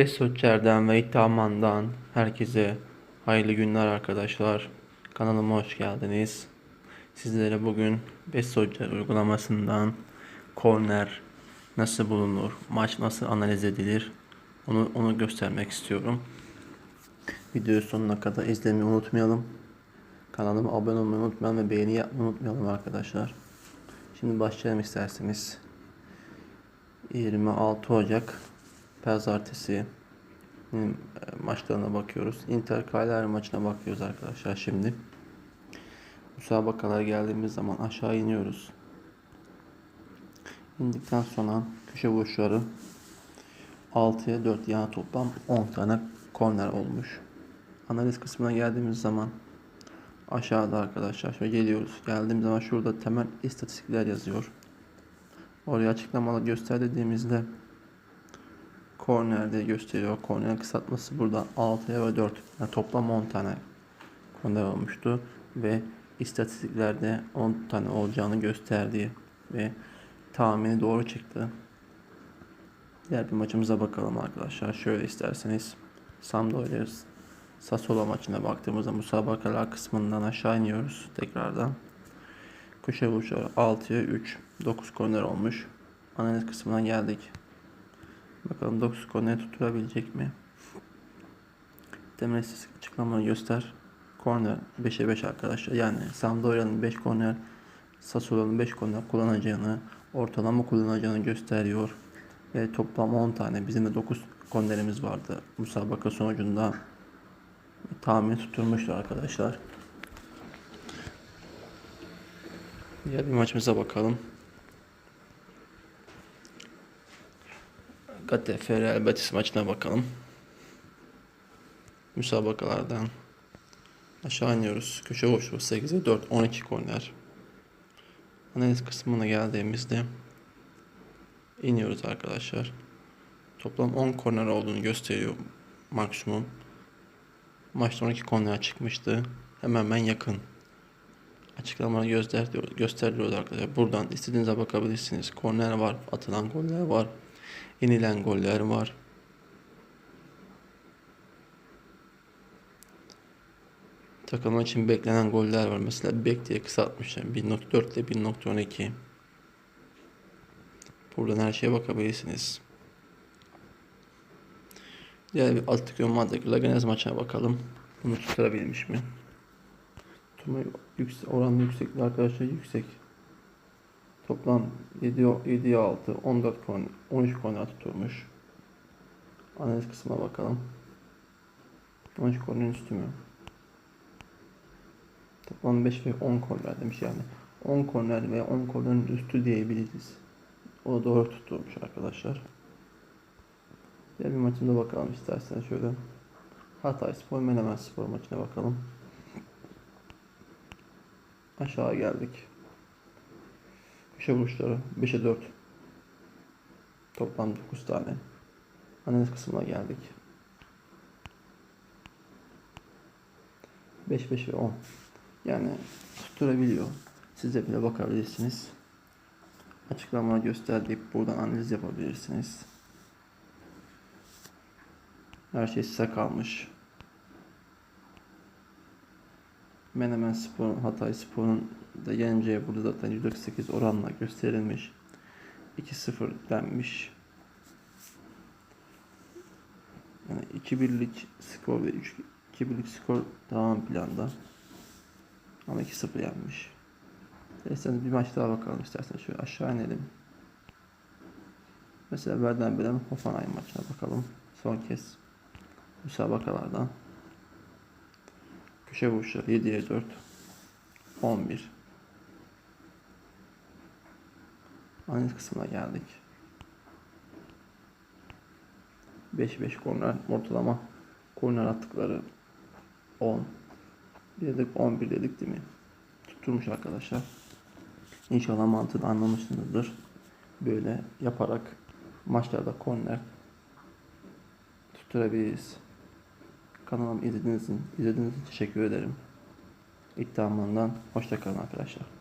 Besotçer'den ve İttihaman'dan herkese hayırlı günler arkadaşlar. Kanalıma hoş geldiniz. Sizlere bugün Besotçer uygulamasından korner nasıl bulunur, maç nasıl analiz edilir onu, onu göstermek istiyorum. Videoyu sonuna kadar izlemeyi unutmayalım. Kanalıma abone olmayı unutmayalım ve beğeni yapmayı unutmayalım arkadaşlar. Şimdi başlayalım isterseniz. 26 Ocak Pazartesi e, maçlarına bakıyoruz. Inter Cagliari maçına bakıyoruz arkadaşlar şimdi. Müsabakalara geldiğimiz zaman aşağı iniyoruz. İndikten sonra köşe vuruşları 6'ya 4 yani toplam 10 tane korner olmuş. Analiz kısmına geldiğimiz zaman aşağıda arkadaşlar şöyle geliyoruz. Geldiğimiz zaman şurada temel istatistikler yazıyor. Oraya açıklamalı göster dediğimizde korner diye gösteriyor. Korner kısaltması burada 6'ya ve 4. Yani toplam 10 tane korner olmuştu. Ve istatistiklerde 10 tane olacağını gösterdiği ve tahmini doğru çıktı. Diğer bir maçımıza bakalım arkadaşlar. Şöyle isterseniz Sampdoria Sassuolo maçına baktığımızda musabakalar kısmından aşağı iniyoruz tekrardan. Köşe vuruşları 6'ya 3. 9 korner olmuş. Analiz kısmına geldik. Bakalım 9 korner tutturabilecek mi? İstatistik açıklamayı göster. Korner 5'e 5 arkadaşlar. Yani Sampdoria'nın 5 korner, Sassuolo'nun 5 korner kullanacağını, ortalama kullanacağını gösteriyor. Ve toplam 10 tane. Bizim de 9 kornerimiz vardı. Musabaka sonucunda tahmin tutturmuştu arkadaşlar. Diğer bir maçımıza bakalım. Getafe Real Betis maçına bakalım. Müsabakalardan aşağı iniyoruz. Köşe boşluğu 8'e 4 12 korner. Analiz kısmına geldiğimizde iniyoruz arkadaşlar. Toplam 10 korner olduğunu gösteriyor maksimum. Maçta 12 korner çıkmıştı. Hemen hemen yakın. Açıklamaları göster, gösteriyoruz arkadaşlar. Buradan istediğinize bakabilirsiniz. Korner var, atılan goller var, yenilen goller var. Takım için beklenen goller var. Mesela bek diye kısaltmışlar. 1.4 ile 1.12. Buradan her şeye bakabilirsiniz. Diğer bir Atletico Madrid Leganes maçına bakalım. Bunu tutturabilmiş mi? Tutma yüksek, oranlı yüksekliği arkadaşlar yüksek. Toplam 7 7 6 14 korner 13 korner tutturmuş. Analiz kısmına bakalım. 13 kornerin üstü mü? Toplam 5 ve 10 korner demiş yani. 10 korner ve 10 kornerin üstü diyebiliriz. O doğru tutturmuş arkadaşlar. Diğer bir maçında bakalım istersen şöyle. Hatay Spor Menemen Spor maçına bakalım. Aşağı geldik. Köşe vuruşları 5'e 4. Toplam 9 tane. Analiz kısmına geldik. 5 5 ve 10. Yani tutturabiliyor. Siz de bile bakabilirsiniz. Açıklama göster deyip buradan analiz yapabilirsiniz. Her şey size kalmış. Menemen Spor'un, Hatay Spor'un da yeneceği burada zaten %48 oranla gösterilmiş. 2-0 denmiş. Yani 2-1'lik skor ve 2-1'lik skor ön planda. Ama 2-0 yenmiş. İsterseniz bir maç daha bakalım isterseniz şöyle aşağı inelim. Mesela Werder Bremen Hoffenheim maçına bakalım. Son kez müsabakalardan. Vuruşları 7'ye 4 11 Analiz kısmına geldik. 5-5 korner ortalama korner attıkları 10 bir dedik 11 dedik değil mi? Tutturmuş arkadaşlar. İnşallah mantığını anlamışsınızdır. Böyle yaparak maçlarda korner tutturabiliriz. Kanalımı izlediğiniz için, izlediğiniz için teşekkür ederim. İddiamından hoşçakalın arkadaşlar.